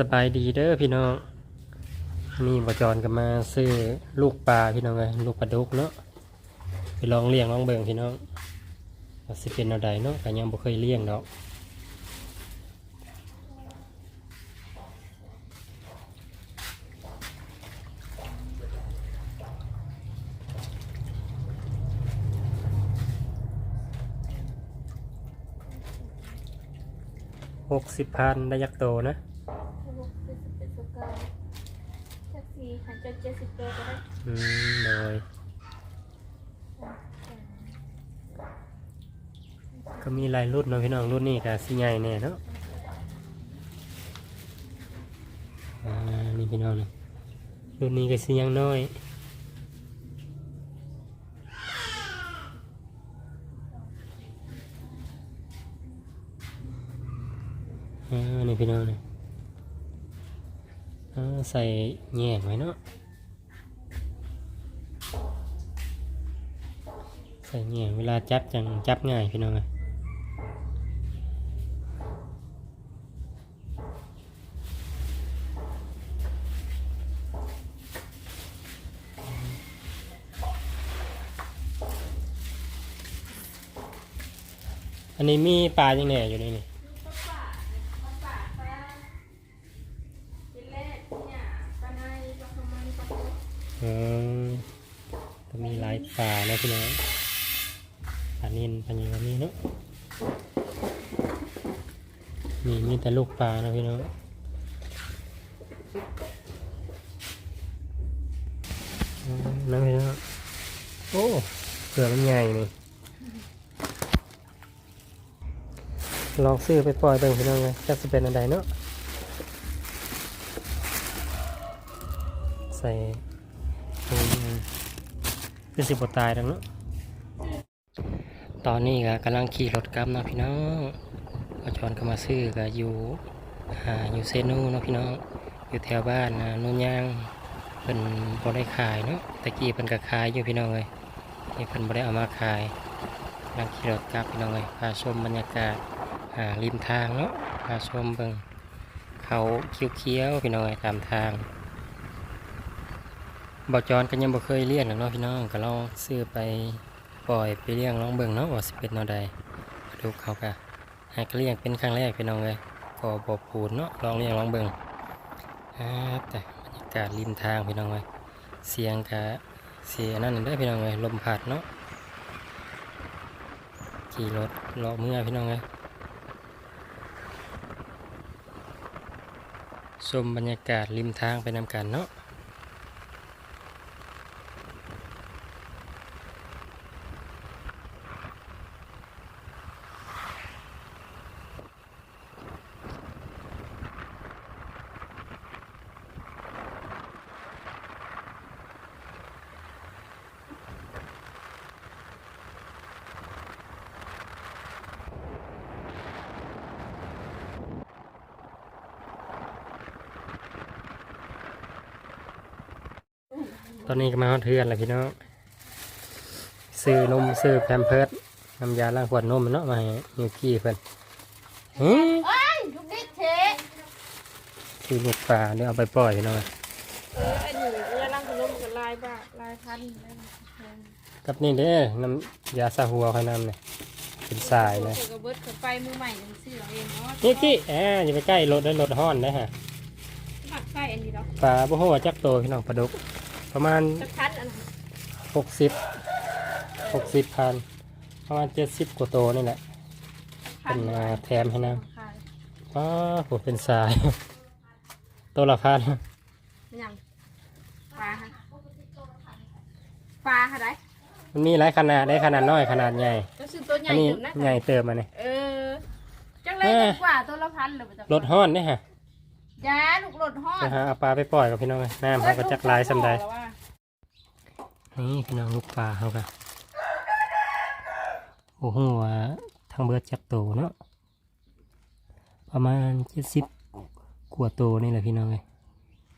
สบายดีเด้อพี่น้องนี่บจรกันมาซื้อลูกปลาพี่น้องเลยลูกปลาดุกเนาะไปลองเลี้ยงลองเบิ่งพี่น้องสิเป็นอะไรเนาะแต่ยังบ่เคยเลี้ยงดอกหกสิบพันได้ยักโตนะ หกสิบสิบเอ็ดสิบเก้าแท็กซี่หันจะเจ็ดสิบตัวก็ได้ อืมโดยก็ มีหลายรุ่นเนาะพี่น้องรุ่นนี้ก็สิใหญ่แน่เนาะอ่านี่พี่น้องนี่รุ่นนี้ก็สิยังน้อยอ่านี่พี่น้องนี่อ่าใส่แยงไว้เนาะใส่เงี้ยเวลาจับจังจับง่ายพี่น้องเลย อันนี้มีปลาจังแหน่อยู่ในนี่เป็นแรกเนี่ยปลาในปลาขมันปลาโคอืมก็มีหลายปลานะพี่น้องปลานินปลาหยังก็มีเนาะนี่มีแต่ลูกปลานะพี่น้องนะพี่น้องโอ้เสือมันใหญ่นี่ล ลองซื้อไปปล่อยเบิ่งพี่น้องเลยจะเป็นอันใดเนาะใส่ถุงคือสิบตายดังเนาะตอนนี้ก็กำลังขี่รถกลับนะพี่น้องก็จอนก็มาซื้อก็อยู่อ่าอยู่เซนูเนาะพี่น้องอยู่แถวบ้านนะนุ่นย่างเป็นบ่ได้ขายเนาะตะกี้เป็นก็ขายอยู่พี่น้องเลยนี่เพิ่นบ่ได้เอามาขายกำลังขี่รถกลับพี่น้องเลยพาชมบรรยากาศ ริมทางเนาะพาชมเบิ่งเขาเขียวๆพี่น้องเลยตามทางบอจอนก็ยังบ่เคยเลี้ยงเนาะพี่น้องก็ลองซื้อไปปล่อยไปเลี้ยงลองเบิ่งเนาะว่าสิเป็นแนวใดดูเขาก็ให้ก็เลี้ยงเป็นครั้งแรกพี่น้องเลยก็บ่ปูนเนาะลองเลี้ยงลองเบิ่งอาแต่บรรยากาศริมทางพี่น้องเลยเสียงก็เสียนั่นเด้พี่น้องเลยลมพัดเนาะขี่รถเลาะเมื่อพี่น้องเลย ชมบรรยากาศริมทางไปนำกันเนาะ อนนี้ก็มาฮอดเทือนแล้วพี่น้องซื้อนมซื้อแพมเพิร์ดน้ำยาล้างขวดนมเนาะมาให้นิวกี้เพิ่นหืมเอ้ยลูกดิ๊กเทซื้อลูกปลาเดี๋ยวเอาไปปล่อยพี่น้องเออไอ้หนูเรือล่างขนมกับลายบ้าลายพันนั่นกับนี่เด้อน้ำยาซาหัวเขานำเนี่ยเป็นสายเลยเกี่ยวกับเบิร์ดกับไฟมือใหม่ยังซื้อเอาเองเนาะนิวกี้แอบอย่าไปใกล้รถได้รถห้อนนะฮะหมักไฟอันนี้เนาะปลาบ่ฮู้ว่าจักโตพี่น้องปลาดุก ประมาณจะคัดอันนั้นหกสิบหกสิบพันประมาณเจ็ดสิบกว่าโตนี่แหละเป็นมาแถมให้นะขายอ้าวผมเป็นสาย ตัวละพันยังปลาฮะปลาฮะได้มันมีหลายขนาดได้ขนาดน้อยขนาดใหญ่ก็ซื้อตัวใหญ่อันนี้สุดนะ ใหญ่เติมมาเนี่ย เออจังเลยดีกว่าตัวละพันเลยบ่จ๊ะรถห้อนเนี่ยฮะ ยาลูกรถห้อไปนหาเอาปลาไปปล่อยกับพี่น้องเลยน้ำเขาก็จักหลายสำใดแล้วว่านี่พี่น้องลูกปลาเขาก็โอ้โหว่าทางเบิดจักโตเนาะประมาณเจ็ดสิบกว่าโตนี่แหละพี่น้องเลย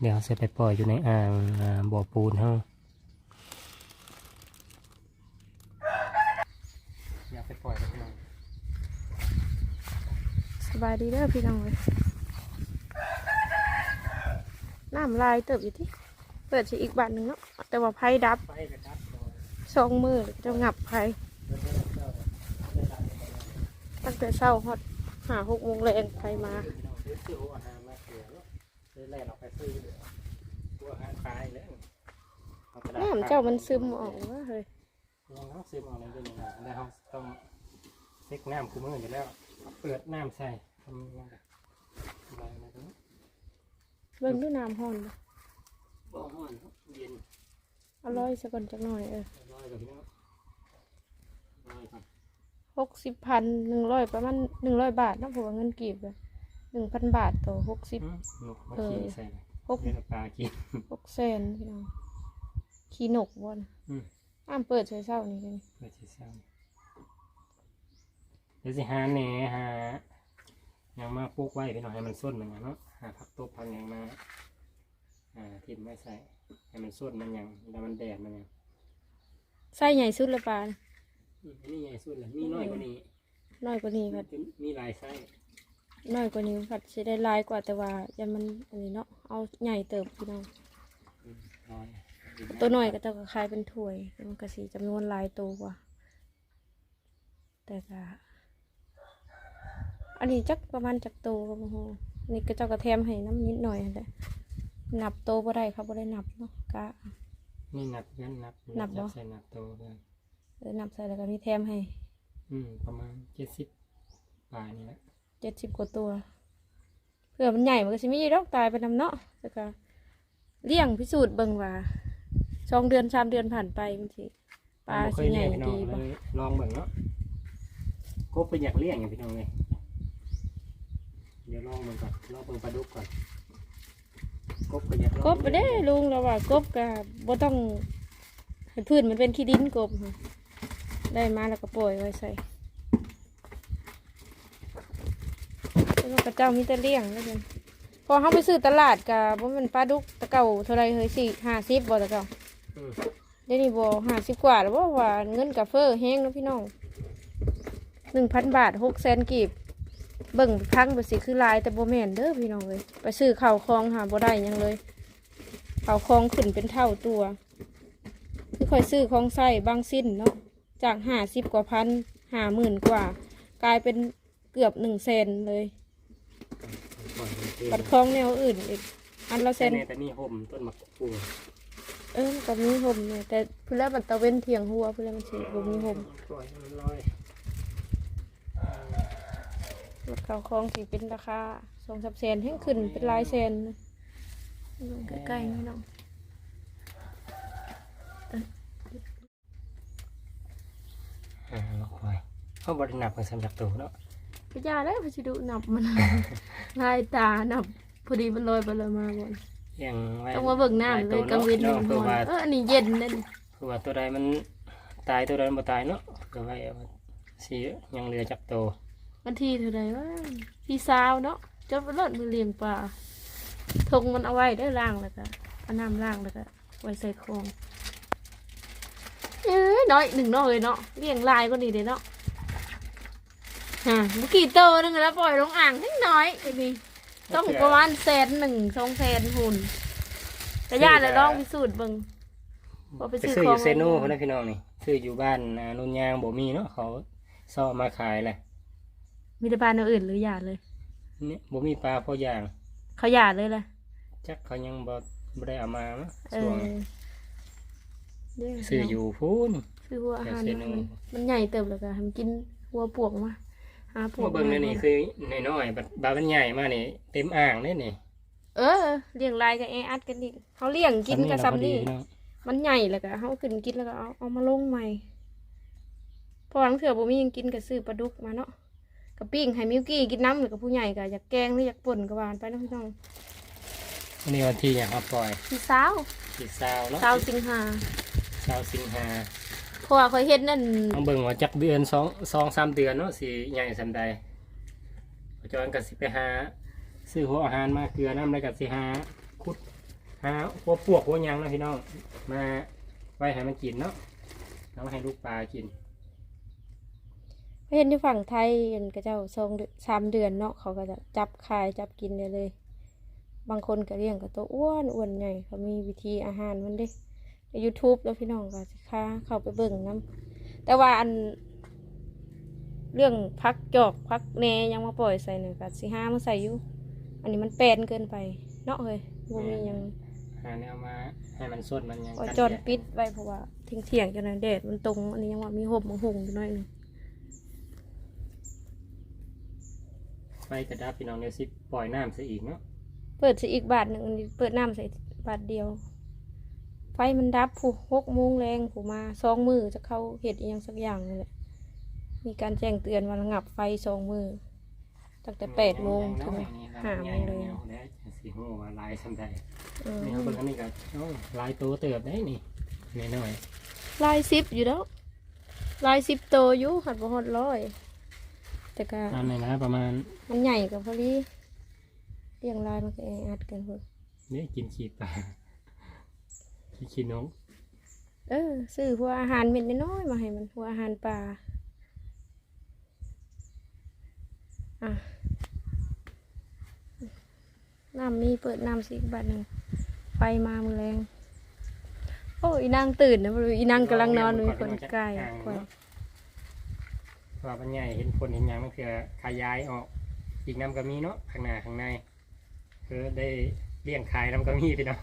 เดี๋ยวจะไปปล่อยอยู่ในอ่างอ่าบ่อปูนเขาอยากไปปล่อยกับพี่น้องสบายดีเด้อพี่น้องเลย น้ำลายเติบอยู่ที่เปิดสิอีกบาทหนึ่งเนาะแต่ว่าไพ่ดับสองมือจะงับไพ่ตั้งแต่เช้าฮอดหาหกโมงแรงไพ่มาพี่น้องซื้อซื้อหัวอาหารมเสือเนาะซื้อแล่นออกไปซื้อหัวอาหารขายแล้วอากระดษน้ำเจ้ามันซึมออกว่าเฮ้ยยังน้ำซึมออกเลยเดี๋ยวนี้นะแล้วเราต้องเช็คน้ำคู่มืออยู่แล้ว เปิดน้ำใส่ทำยังไงอะไรนะ เบิ่งด้วยน้ำห้อนบ่บ่ห้อนเย็นอร่อยสักก่อนจักหน่อยเออร้อยกับพี่น้องร้อยก่อนหกสิบพันหนึ่งร้อยประมาณหนึ่งร้อยบาทเนาะผมว่าเงินกีบเลยหนึ่งพันบาทต่อหกสิบอืมนกมาขี่ใส่เลยหกเลี้ยงปลากิน หกแสนพี่น้องขี้นกบอนอืม อ้ามเปิดเช้าเช้าๆนี่กันเพื่อที่เศร้าเดี๋ยวสิหาแหน่หา ยังมาปลูกไว้พี่น้องให้มันส้นมันอย่างเนาะหาผักตบผักหยังมาอ่าทิ่มไว้ใส่ให้มันส้นมันอย่างแล้วมันแดดมันอย่างไส้ใหญ่สุดละปานอืมอันนี้ใหญ่สุดเลยมีน้อยกว่านี้น้อยกว่านี้ผัดมีหลายไส้น้อยกว่านี้ผัดจะได้หลายกว่าแต่ว่ายันมันอันนี้เนาะเอาใหญ่เติบพี่น้องอืมน้อยตัวน้อยก็จะคล้ายเป็นถ้วยมันก็สีจำนวนหลายตัวกว่าแต่ก็ อันนี้จักประมาณจักโตก็บ่ฮู้อันนี้ก็เจ้ากระแทมให้น้ำนิดหน่อยนั่นแหละนับโตบ่ได้ครับบ่ได้นับเนาะกะ นี่นับกันนับนับบ่ ใส่นับโตเลยเออนับใส่แล้วก็มีแถมให้อืมประมาณเจ็ดสิบปลายนี่แหละเจ็ดสิบกว่าตัวเพื่อมันใหญ่มันก็สิมีดอกตายไปนำเนาะแล้วก็เลี้ยงพิสูจน์เบิ่งว่าสองเดือนสามเดือนผ่านไปมันสิปลาบ่เคสิยใหเลี้ญ่ยงพี่น้อดีงบ่เลยลองเบิ่งเนาะกบเป็นอยากเลี้ยงอย่างพี่น้องเลย เดี๋ยวลองเบิ่งก่อนลองเบิ่งปลาดุกก่อนกบเป็นอยากลองกบไปได้ลุงเราว่ากบก็บ่ต้องให้พื้นมันเป็นขี้ดินกบค่ะได้มาแล้วก็ปล่อยไว้ใส่แล้วมันก็เจ้ามีแต่เลี้ยงแล้วกันพอเขาไปซื้อตลาดกับว่ามันปลาดุกตะเก่าเท่าไรเฮ้ยสี่ห้าสิบบ่ตะเก่าอืมเดี๋ยวนี้บห้าสิบกว่าแล้วว่าว่าเงินกับเฟอร์แห้งเนาะพี่น้องหนึ่งพันบาทหกแสนกีบ เบิ่งพังไปสิคือหลายแต่บ่แม่นเด้อพี่น้องเลยไปซื้อข้าวคลองหาบ่ได้หยังเลยข้าวคลองขึ้นเป็นเท่าตัวคือค่อยซื้อของใส่บางสิ้นเนาะจากห้าสิบกว่าพันห้าหมื่นกว่า กลายเป็นเกือบหนึ่งแสนเลยปล่อยมันเองบัดคลองแนวอื่นอีกอันละแสแต่นในแต่นี่ห่มต้นมะกรูดเออมันก็มีห่มเนี่ยแต่เพื่อมันตะเว้นเถียงหัวเพื่อมันสิบ่มีห่ม ปล่อยให้มันลอย รถเขาคลองสิเป็นราคาสองสามแสนให้ขึ้นเป็นหลายแสนเลยลงใกล้ๆนี่น้องอ่าลองปล่อยเขาบริหนับกันสำหรับตัวเนาะพญาแล้วพชิดุนับมันลายตานับพอดีมันลอยไปลอยมาบนเลี้ยงไว้ต้องมาเบิ่งหน้าเลยกังเวินเนาะมันหเพื่ออนว่าเอออันนี้เย็นนั่นเพื่อว่าตัวใดมันตายตัวใดมันบ่ตายเนาะเพื่อไว้เอาสิยังเหลือจักโตว วันที่เท่าไรวะที่ซาวเนาะจะไปรถมือเลี้ยงปลาทงมันเอาไว้ได้ล่างแล้วก็เอาน้ำล่างแล้วก็ไว้ใส่คลองเอ้ยน้อยหนึ่งน้อยเนาะเลี้ยงลายก็ดีเลยเนาะฮะเมื่อกี้โตนึงแล้วปล่อยลงอ่างนิดน้อยไอ้นี่ต้องประมาณแสนหนึ่งสองแสนหุ่นแต่ย่าเลยลองพิสูจน์เบิ่งว่าไปไปซื้อซื้อขอองยู่เซโน่คนนั้นพี่น้องนี่ซื้ออยู่บ้านอ่านุ่นยางบ่มีเนาะเขาซ่อมาขายแหละ มีแต่ปลาตัวอื่นหรือหยาดเลย เนี่ยบ่มีปลาพออย่าง เขาหยาดเลยล่ะ จักเขายังบ่บ่ได้เอามาเนาะเอช่วงอเด้ซื้ออยู่พูน ซื้อหัวอาหารเดี๋ยวมาเซโน่มันมันใหญ่เติบเลยค่ะให้มันกินหัวปวกมาหาปวมากเบิ่งมานี่นี่คือน้อยๆบัดบามันใหญ่มานี่เต็มอ่างเลยนี่เออเลี้ยงลายกับแออัดกันอีกเขาเลี้ยงกินกับซ้ำนี่พอดีพี่องมันใหญ่แล้วก็เขาขึ้นกินแล้วก็เอาเอามาลงใหม่เพอหลังเถื่อบ่มีหยังกินกับซื้อปลาดุกมาเนาะ กับปิ้งให้มิวกี้กินน้ำหรือกับผู้ใหญ่ก็อยากแกงหรืออยากป่นก็หวานไปเนาะพี่น้องอันนี้วันที่หยังครับปล่อยพี่สาวที่ซาวเนาะสาวสิงหาซาวสิงหาเพราะว่าเคยเฮ็ดนั่นต้องเบิ่งว่าจักเดือนสองสองสามเดือนเนาะสิใหญ่สำใดพอจอนก็สิไปหาซื้อหัวอาหารมาเกลือน้ำแล้วก็สิหาขุดหาหัวปวกหัวหยังเนาะพี่น้องมาไว้ให้มันกินเนาะแล้วให้ลูกปลากิน เห็นที่ฝั่งไทยเห็นกระเจ้าทรงสามเดือนเนาะเขาก็จะจับขายจับกินเลยเลย บางคนก็เลี้ยงกับตัวอ้วนอ้วนใหญ่เขามีวิธีอาหารมันเด้ใน YouTube แล้วพี่น้องก็สิค้าเข้าไปเบิ่งนํแต่ว่าอัน เรื่องพักจอกพักแหนยังมาปล่อยใส่หนึ่งกับสิห้ามาใส่อยู่อันนี้มันแปลนเกินไปเนาะเฮ้ยบ่มีหยังหาแนวมาให้มันสดมันยังก็กันจอนแดดปิดไว้เพราะว่าเที่ยงเที่ยงๆจนนั้นแดดมันตรงอันนี้ยังว่ามีห่มมังหงอยู่หน่อยหนึง ฟกระดับพี่น้องเดี๋ยวสิปล่อยน้ำซะอีกเนาะเปิดสิอีกบาทหนึ่งอันนี้เปิดน้ำใส่บาทเดียว ไฟมันดับผู้หกโมงแรงผู้มาสองมือจะเข้าเห็ดอหยังสักอย่างนี่แหละมีการแจ้งเตือนว่าระงับไฟสองมือตั้งแต่แปดโมงถึงห้าโมงเลยแล้วสิโหว่าลายสำใดอืมนี่เอาเบิ่งอันนี้ก็เอ้าลายตัวเติบได้นี่น้อยลายซิปอยู่แล้วลายซิปโตอยู่หัดบ่ฮอดร้อย แต่ก็ๆอันนี้นะประมาณมันใหญ่กับพอดีเรียงลายมันก็แออัดกันพุ่นนี่กินขีดปลาขี้ขี้นกเออซื้อหัวอาหารเม็ดน้อยๆมาให้มันหัวอาหารปลาอะน้ำมีเปิดน้ำสิอีกบาทหนึ่งไฟมามือแรง โอ้อีนางตื่นนะบ่รู้อีนางกำลังนอนมีคนใกล้กว่า ว่ามันใหญ่เห็นผลเห็นหยังมันคือขยายออก อีกน้ำก็มีเนาะข้างหน้าข้างใน คือได้เลี้ยงขายน้ำก็มีพี่น้อง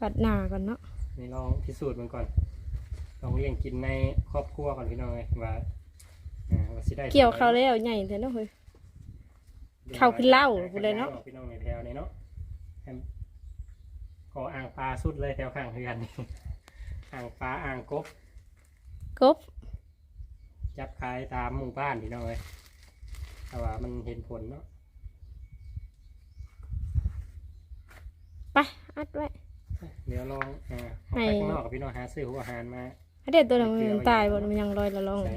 ปัดหน้าก่อนเนาะนี่ลองพิสูจน์มันก่อน ลองเลี้ยงกินในครอบครัวก่อนพี่น้องเลยว่าอ่าว่าสิได้เกี่ยวเขาวแล้วใหญ่แต่เนาะเฮ้ย เข้าขึ้นเหล้าพูดเลยเนาะ พี่น้องในแถวนี้เนาะให้ขออ่างปลาสุดเลยแถวข้างเฮือนนี่อ่างปลาอ่างกบ กบ จับขายตามหมู่บ้านพี่น้องเลยแต่ว่ามันเห็นผลเนาะไปอัดไว้เดี๋ยวลองอ่าออกให้ไปข้างนอกกับพี่น้องหาซื้อหัวอาหารมาให้เด็ดตัวนั้นมันตายบ่มันยังลอยละล่องใส่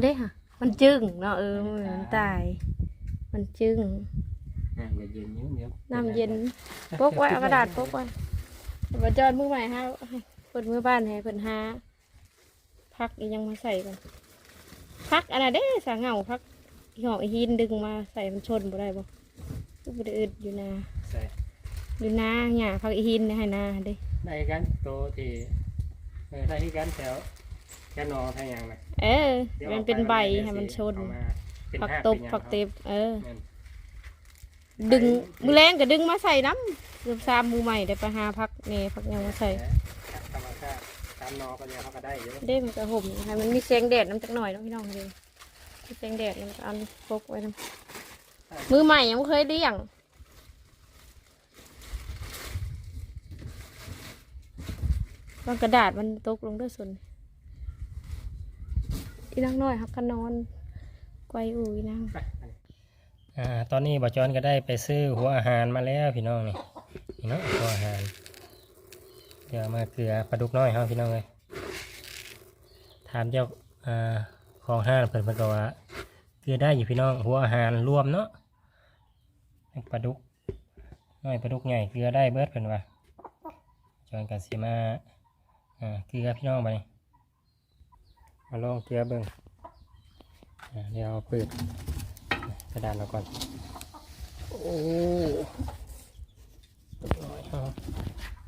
เด้ค่ะ มันจึ้งเนาะเออมันตาย มันจึ้งน้ำเย็นๆเยอะเดี๋ยวน้ำเย็นปกไว้เอากระดาษปกไว้เดี๋ยวมาจอดมือใหม่ฮะให้เปิดมือบ้านให้เพิ่นหาพักอีหยังมาใส่กัน พักอันน่ะเด้สาเหงาพักอีหอกอีหินดึงมาใส่มันชนบ่ได้บ่คือบ่ได้อึดอยู่นาใส่อยู่นาหญ้าพักอีหินเนี่ยให้นาเด้ได้กันโตที่เออได้ที่กันแถวแค่นอแค่ยังนะเออดี๋ยวมันเป็นใบให้มันชนเอามาเป็นผักหาตบเป็นหยังผักเต็บเออแม่นดึงมือแรงก็ดึงมาใส่น้ำเกือบสามหมูใหม่ได้ไปหาพักเน่พักหยังมาใส่ธรรมชาติตามนอก็เนี่ยเขาก็ได้เยอะเด้มันก็ห่มให้มันมีแสงแดดน้ำจักหน่อยเนาะพี่น้องเลยมีแสงแดดมันก็เอาพกไว้น้ำมือใหม่ยังไม่เคยเลี้ยงบางกระดาษมันตกลงด้วยส่วนอีนังน้อยครับกันอนไกวอูอีนั่งอ่าตอนนี้บอจอนก็ได้ไปซื้อหัวอาหารมาแล้วพี่น้องนี่นี่เนาะหัวอาหาร เดี๋ยวมาเกลือปลาดุกน้อยเขาพี่น้องเลยถามเจ้าอ่าของห้างเพิ่นเพิ่นก็ว่าเกลือได้อยู่พี่น้องหัวอาหารรวมเนาะปลาดุกน้อยปลาดุกใหญ่เกลือได้เบิดเพิ่นว่าจอนกันสิมาเกลือพี่น้องไปมาลองเกลือเบิ่งเดี๋ยวเปิดกระดานเราก่อนโอ้ร้อยครับอ่า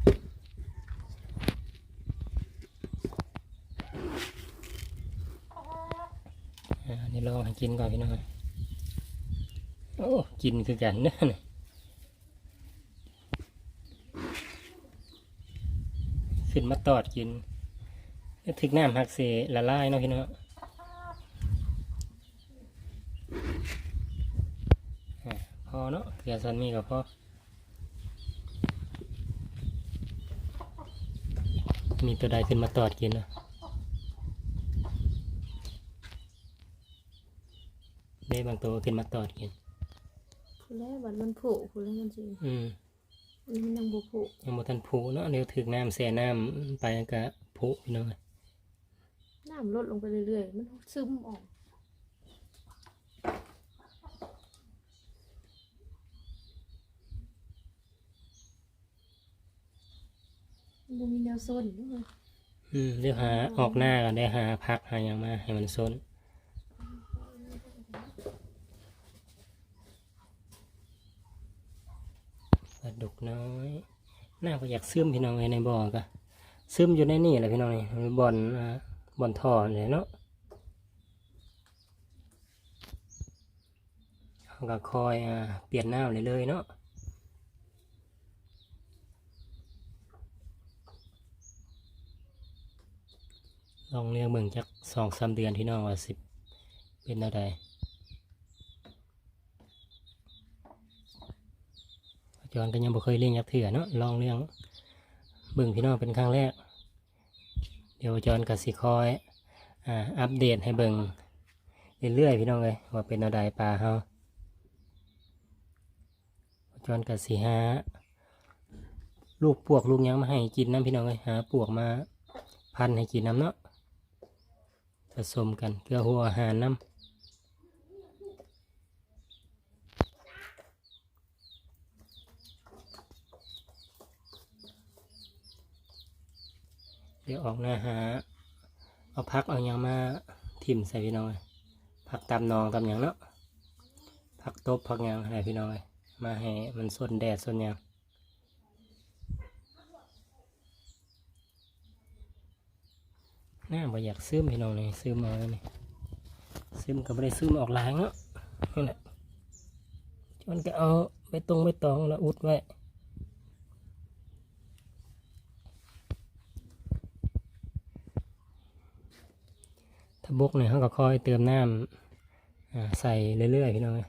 ลองให้กินก่อนพี่น้องโอ้กินคือกันเนอะนี่ขึ้นมาตอดกินถึกน้ำหักเสละลายเนาะพี่น้องพอเนาะเกลือซันมีกับพอมีตัวใดขึ้นมาตอดกินเนาะ ได้บางตัวขึ้นมาตอดกินคุณแล้วบัดมันผุคุณแล้วมันสิอืมอันนี้มันยังบุผุยังบ่ทันผูเนาะเดี๋ยวถึกน้ำแส่น้ำไปก็ผูพี่น้องน้ำลดลงไปเรื่อยๆ มันซึมออกมันบ่มีแนวโซนด้วยอืมเดี๋ยวหาออกหน้าก็ได้หาพักหาอย่างมาให้มันซน ปลาดุกน้อยน่าก็อยากซึมพี่น้องเลยในบ่อกะซึมอยู่ในนี่แหละพี่น้องนี่บ่อนบ่อนท่อเลยเนาะเขาก็คอยเปลี่ยนหน้ำเลยเลยเนาะลองเลี้ยงเบิ่งจักสองสามเดือนพี่น้องว่าสิบเป็นอะไร จอนก็ยังบ่เคยเลี้ยงยักษ์เถื่อเนาะลองเลี้ยงเบิ่งพี่น้องเป็นครั้งแรก เดี๋ยวจอนก็สิคอยอัปเดตให้เบิ่งเรื่อยๆพี่น้องเลยว่าเป็นอะไรปลาเฮาจอนก็สิหาลูกปวกลูกยังมาให้กินน้ำพี่น้องเลยหาปวกมาพันให้กินน้ำเนาะผสมกันเกลือหัวอาหารน้ำ เดี๋ยวออกหน้าหา เอาพักเอาหยังมาทิ่มใส่พี่น้องเลยพักตามนองตามหยังเนาะพักตบพักยังอะไรพี่น้องเลยมาให้มันส้นแดดส้นยังน่าบ่อยากซึมพี่น้องเลยซึมเอาเลยนี่ซึมก็ไม่ได้ซึมออกหลายเนาะนั่แหละจนก็เอาไปตรงไปตองแล้วอุดไว้ ถ้าบกเนี่ยเขาก็คอยเติมน้ำอ่าใส่เรื่อยๆพี่น้องเอ้ย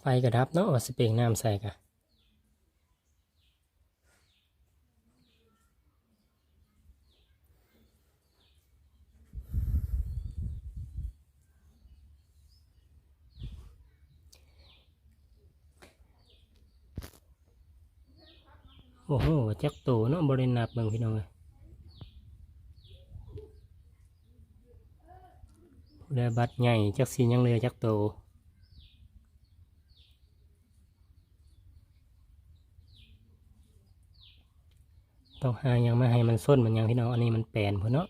ไฟกระดับเนาะสเปรงน้ำใส่กะโอ้โหจักโตเนาะบรินับเบิ่งพี่น้องเอ้ย เรือบัดใหญ่จักสียังเรือจักโตต้องหายังมาให้มันส้นมันยังพี่น้องอันนี้มันแปลนพอเนาะ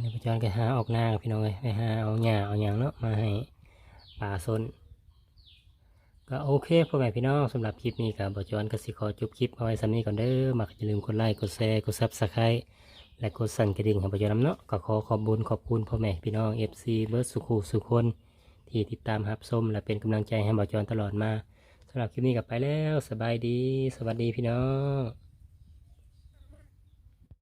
เดี๋ยวพี่จอนก็หาออกหน้ากับพี่น้องเลยไปหาเอาหญ้าเอาหยังเนาะมาให้ป่าส้นก็โอเคพ่อแม่พี่น้องสำหรับคลิปนี้กับบอจอนก็สิขอจบคลิปเอาไว้สำนี้ก่อนเด้อมักอย่าลืมกดไลค์กดแชร์กดซับสไครต์ และกดสั่นกระดิ่งให้ประโยชน์นำเนาะก็ขอขอบบุญขอบคุณพ่อแม่พี่น้องเอฟซีเบิร์ดสุขูสุคน ที่ติดตามรับส้มและเป็นกำลังใจให้ประจอนตลอดมาสำหรับคลิปนี้กลับไปแล้วสบายดี สวัสดีพี่น้อง